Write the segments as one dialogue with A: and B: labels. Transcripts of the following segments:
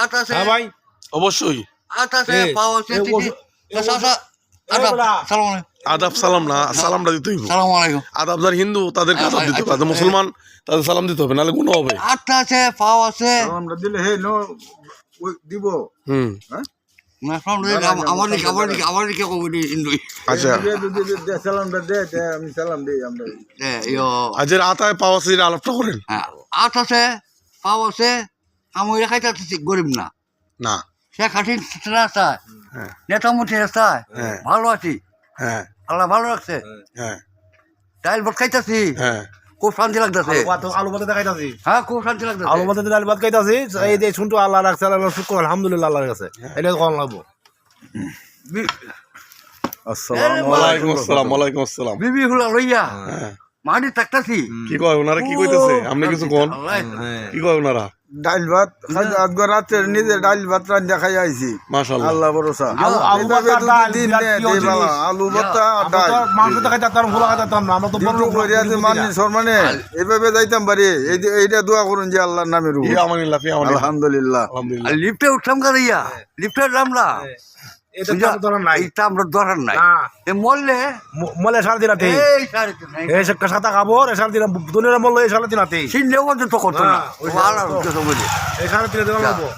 A: আট আছে
B: হ্যাঁ ভাই।
C: অবশ্যই।
A: আট আছে
B: এ,
A: পাও আছে
B: এ,
A: তিতি
B: ওষুধ- এ,
A: চাচা
B: ওষুধ- এ,
A: আদাব সালাম আলাইকুম।
C: আদাব সালাম না সালামটা দিতে হইব।
A: সালাম আলাইকুম।
C: আদাব যারা হিন্দু তাদেরকে আদাব দিতে হবে। মুসলমান তাদের সালাম দিতে হবে নাহলে গুণ হবে।
A: আটটা আছে পাও আছে
D: আমরা দিলে হে নো দিব।
C: হুম। আচ্ছা।
D: সালামটা
C: পাওয়া আছে আলাপটা করেন।
A: হ্যাঁ, আট আছে পাও আছে আমি খাইতে গরিব না।
C: না।
A: সে খাটি রাস্তায়
C: হ্যাঁ।
A: নেতামন্ত্রী রাস্তায়
C: হ্যাঁ।
A: ভালো আছি।
C: হ্যাঁ।
A: আল্লাহ ভালো রাখছে।
C: হ্যাঁ।
A: ডাইল ভাত খাইতেছি
C: হ্যাঁ।
A: খুব শান্তি লাগতেছে।
B: আলু ভাতে দেখাইতাছি।
A: হ্যাঁ খুব শান্তি লাগতেছে।
B: আলু ভাতে ডাল ভাত খাইতাছি। এই যে শুনতো আল্লাহ রাখছে আল্লাহ শুক্র আলহামদুলিল্লাহ আল্লাহর কাছে। এটা কখন লাগবো।
D: আসসালামু
C: ওয়ালাইকুম আসসালাম ওয়ালাইকুম আসসালাম।
A: বিবি হুলা লইয়া। মাটি থাকতাছি।
C: কি কয় ওনারা? কি কইতেছে? আপনি কিছু কোন? কি কয় ওনারা?
D: ডাইল ভাত আজকে রাতে নিজে ডাইল ভাত রান্না খাই আইছি।
C: মাশাআল্লাহ।
D: আল্লাহ ভরসা।
B: আলু- ভর্তা, ডাল,
D: ডাল।
B: মাংস তো খাইতাম খাইতাম না আমরা তো বড় বুঝি
D: মানি
B: না।
D: সম্মানে এইভাবে যাইতাম পারি এইটা দোয়া করুন যে আল্লাহর নামে রুহ।
C: ফি আমানিল্লাহ ফি আমানিল্লাহ।
D: আলহামদুলিল্লাহ।
C: আলহামদুলিল্লাহ।
A: লিফটে উঠলাম কারিয়া লিফটে নামলা
B: এটা আমার নাই।
A: মরলে?
B: সার।
A: এই
B: সাতা কাপড় এই সার দিনা এই সার
A: পর্যন্ত করতো না।
B: এই সার দিনা লাগবো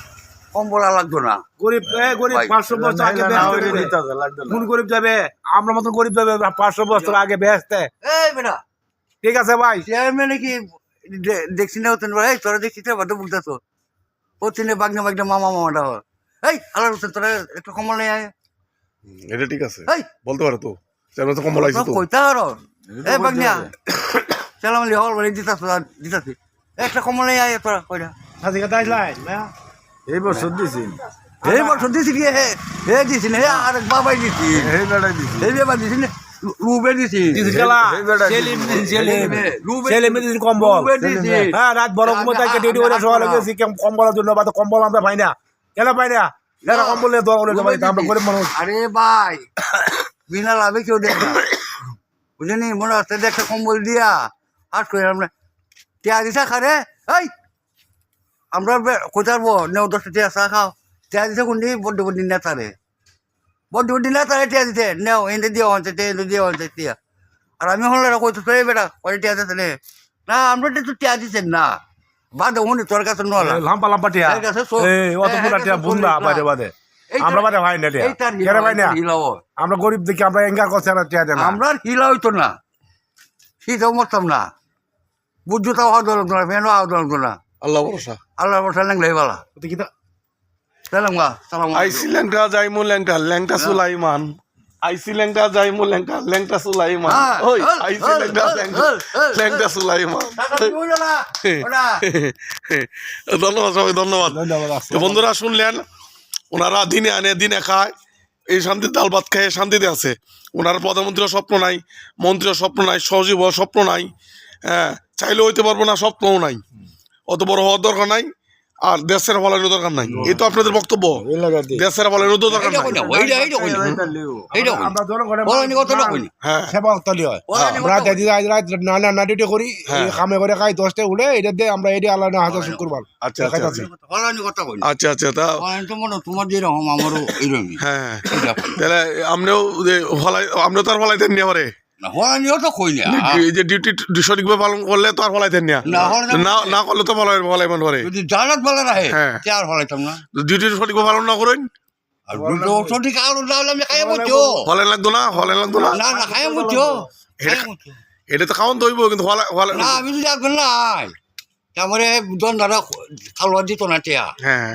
A: কম্বলা লাগতো না।
B: গরিব গরিব পাঁচশো বছর আগে কোন গরিব যাবে? আমরা মতন গরিব যাবে পাঁচশো বছর আগে বেচতে ঠিক আছে ভাই।
A: চেয়ারম্যানে কি দেখছি না হতেন তোরা দেখছি তো বাদ বুঝতেছ প্রতিদিনে বাগনা বাগনা মামা মামাটা হয়। এই আল্লাহ হোসেন তোরা একটু কমল নেই আয়।
C: এটা ঠিক আছে।
A: এই।
C: বলতে পারো তো তো কম্বল আইছে তো।
A: কইতা আর এই বাগনা চালাম লি হল বলে দিতাছ দিতাছি একটা কমল নেই আয় তোরা কইরা।
B: সাথে কথা আসলাই না
D: এই বছর দিছি
A: এই বছর দিছি কি হে হে দিছি না হে আর বাবাই দিছি
D: এই বেড়াই দিছি
A: এই বেবা দিছি না রুবে দিছি
B: দিদি খেলা
D: এই বেটা
B: সেলিম সেলিম। সেলিম দিদি কম্বল।
A: রুবে দিছি
B: হ্যাঁ রাত বড় করে সকালে গেছি কম্বলের জন্য বা কম্বল আমরা পাই না। কেন পাই যারা কম্বল নিয়ে দোয়া আমরা গরিব মানুষ
A: আরে ভাই, বিনা লাভে কেউ দেখ না। মনে হচ্ছে কম্বল দিয়া হাট করে আমরা টিয়া দিছা খারে এই, আমরা কোথার নেও দশটা টিয়া চা খাও। টিয়া দিছে কোনটি বড্ড বড্ড নেতারে বড্ড বড্ড নেতারে টিয়া দিতে নেও, এনে দিয়ে হচ্ছে টিয়া, এনে দিয়ে হচ্ছে টিয়া। আর আমি হলে কইতো বেটা কয় টিয়া দিতে নে? আমরা তো টিয়া দিচ্ছেন না। বাদে উনি তোর কাছে নলা।
B: লাম্পা লাম্পা টিয়া এই অত পুরা টিয়া বুন্দা বাদে। বাদে। আমরা বাদে ভাই না টিয়া কেন ভাই না?
A: হিলাও
B: আমরা গরিব দেখি আমরা এঙ্গার করছি না টিয়া দেন।
A: আমরা হিলা হইতো না। শীতও মরতাম না? বুদ্ধ তাও হওয়া দরকার না ফ্যানও হওয়া দরকার না।
C: আল্লাহ ভরসা।
A: আল্লাহ বসা ল্যাংলাই বালা।
B: তা-
A: সালাম
C: আইসি ল্যাংটা যাইমু ল্যাংটা ল্যাংটা সুলাইমান আইসি ল্যাংটা যাইমু ল্যাংটা ল্যাংটা সুলাইমান।
A: হ্যাঁ,
C: ওই
A: হ্যাঁ,
C: আইসি
A: হ্যাঁ,
C: ল্যাংটা ল্যাংটা সুলাইমান। ধন্যবাদ সবাই ধন্যবাদ। বন্ধুরা শুনলেন ওনারা দিনে আনে দিনে খায়। এই শান্তির ডাল ভাত খেয়ে শান্তিতে আছে। ওনার প্রধানমন্ত্রীর স্বপ্ন নাই মন্ত্রীর স্বপ্ন নাই সহজীব স্বপ্ন নাই হ্যাঁ চাইলে হইতে পারব না স্বপ্নও নাই। অত বড় হওয়ার দরকার নাই। আর দেশের ফলানোর দরকার নাই। এই তো আপনাদের বক্তব্য। দেশের ফলানোর দরকার নাই।
B: আমরা হয়। আমরা দিদি আজ রাত না না ডিউটি করি।
C: হ্যাঁ।
B: কামে করে খাই দশটা উঠে এটা দিয়ে আমরা এটি না হাজার শুক্রবার
C: আচ্ছা আচ্ছা আচ্ছা। আচ্ছা আচ্ছা তা
A: মনে তোমার যেরকম আমারও এরকমই
C: হ্যাঁ। তাহলে আপনিও যে ফলাই আপনিও তো আর ফলাইতেন নিয়ে
A: তো কই না
C: এই যে ডিউটি সঠিকভাবে পালন করলে তো আর ফলাইতেন না
A: না, হলে না-
C: না না করলে তো ফলাই ফলাইবেন পারে
A: যদি জানাত বলা রাহে
C: হ্যাঁ।
A: আর ফলাইতাম না।
C: ডিউটি সঠিকভাবে পালন না করেন?
A: সঠিক আরও যাওয়ালে আমি খাইয়া বলছো
C: ফলেন লাগতো না ফলেন লাগতো না?
A: না না খাইয়া বলছো
C: এটা তো খাওয়ান তো কিন্তু ফলা- ফলা-
A: না আমি যদি আসবেন নাই তারপরে জন দাদা খালোয়া দিত না টিয়া।
C: হ্যাঁ।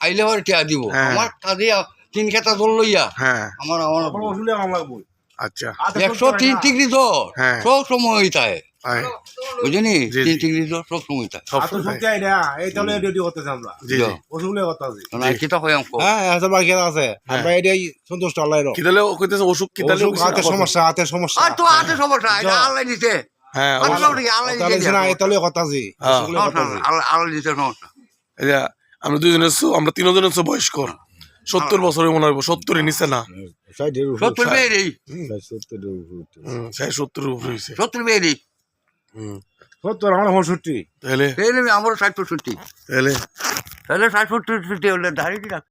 A: আইলে টিয়া দিব।
C: হ্যাঁ।
A: আমার কাজে তিন খেতা জল লইয়া।
C: হ্যাঁ।
A: আমার আমার
B: ওষুধে আমার লাগবো।
C: আচ্ছা।
A: একশো তিন ডিগ্রি জ্বর
C: হ্যাঁ।
A: সব সময় হইতায়
C: হ্যাঁ,
A: বুঝলি?
C: জি,
A: তিন
C: জি।
A: ডিগ্রি জ্বর সব সময় হইতায়
C: সব সময়।
B: না এই তাহলে ডিউটি করতেছি আমরা।
C: জি
B: ওষুধে আছি?
A: না
B: হ্যাঁ বাকি আছে। আমরা এটাই সন্তুষ্ট আল্লাহ
C: কি তাহলে কইতেছে অসুখ কি তাহলে
B: হাতে সমস্যা হাতে সমস্যা।
A: আর তো এটা আল্লাহ
C: হ্যাঁ
B: তাহলে কথা
C: হ্যাঁ।
A: আল্লাহ
C: আমরা দুজনের আমরা তিনজনের বয়স্ক। সত্তর বছরের মনে হইব সত্তরের নিচে না।
A: সত্তর
C: হয়েছে
A: সত্তর
B: সত্তর আমরা পঁয়ষট্টি।
C: তাহলে?
A: আমারও ষাট পঁয়ষট্টি
C: তাহলে?
A: তাহলে ষাট পঁয়ষট্টি হলে দাঁড়িয়ে রাখ